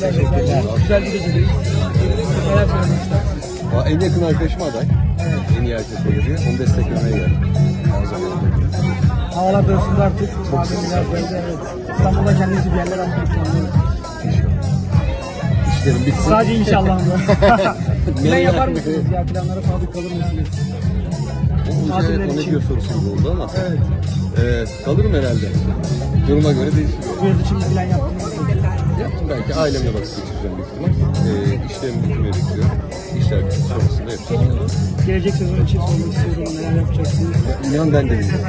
Teşekkürler. Güzel bir gecedeyiz. Neler söylemek istersiniz? Aa, En yakın arkadaşım aday. En iyi erkek oyuncu. Onu desteklemeye geldim. Her zaman. Havalar ısındı artık. Madem biraz böyle evet. İstanbul'da kendinizi bir yerler almak istiyorum. İşlerim bitsin. Sadece inşallah mı? Plan Ne yapar mısınız ya? Planlara sadık kalır mısınız? O Tatiller ne için. diyor sorusu gibi oldu ama. Evet. Ee, kalırım herhalde. Duruma göre değişiyor. Bu yıl için bir plan yaptınız mı? Belki ailemle vakit geçireceğim büyük ihtimal. Ee, işlerimi bekliyorum. İşler sonrasında yapacağım. Gelecek sezon için sormak istiyorum. Neler yapacaksınız? İnan ben de bilmiyorum.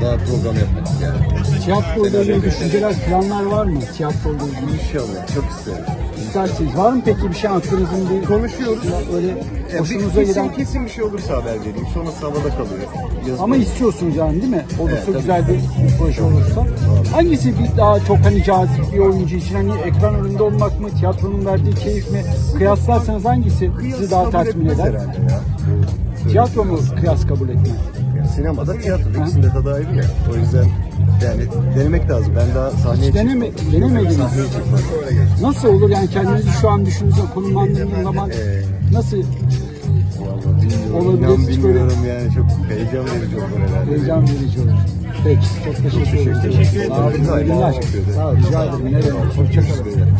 Daha program yapmak yani. Tiyatroyla ilgili düşünceler, planlar var mı? Tiyatroyla ilgili İnşallah çok isterim. isterseniz. Var mı peki bir şey aklınızın bir Konuşuyoruz. öyle Ya bir- hoşunuza kesin, giden kesin bir şey olursa haber vereyim. Sonrası havada kalıyor. Yazın. ama istiyorsunuz yani değil mi? Olursa Evet, tabii. güzel bir proje olursa. Hangisi bir daha çok hani cazip bir oyuncu için hani ekran önünde olmak mı, tiyatronun verdiği keyif mi? Kıyaslarsanız hangisi sizi daha tatmin eder? herhalde ya. Tiyatro mu kıyas kabul etmez? Sinemada tiyatro. ikisinde tadı ayrı ya. O yüzden yani denemek lazım. Ben daha sahneye Hiç deneme, çıkmadım. denemediniz. Sahneye çıkmadım. Öyle gelsin. Nasıl olur yani kendinizi şu an düşündüğünüzde konumlandırdığınız zaman nasıl Vallahi bilmiyorum. Olabilir, İnan hiç bilmiyorum yani. Çok heyecan verici olur herhalde. heyecan verici olur? Peki, çok teşekkür ederim. teşekkür ederim. Sağ olun. Sağ olun, rica ederim. Ne demek, hoşçakalın.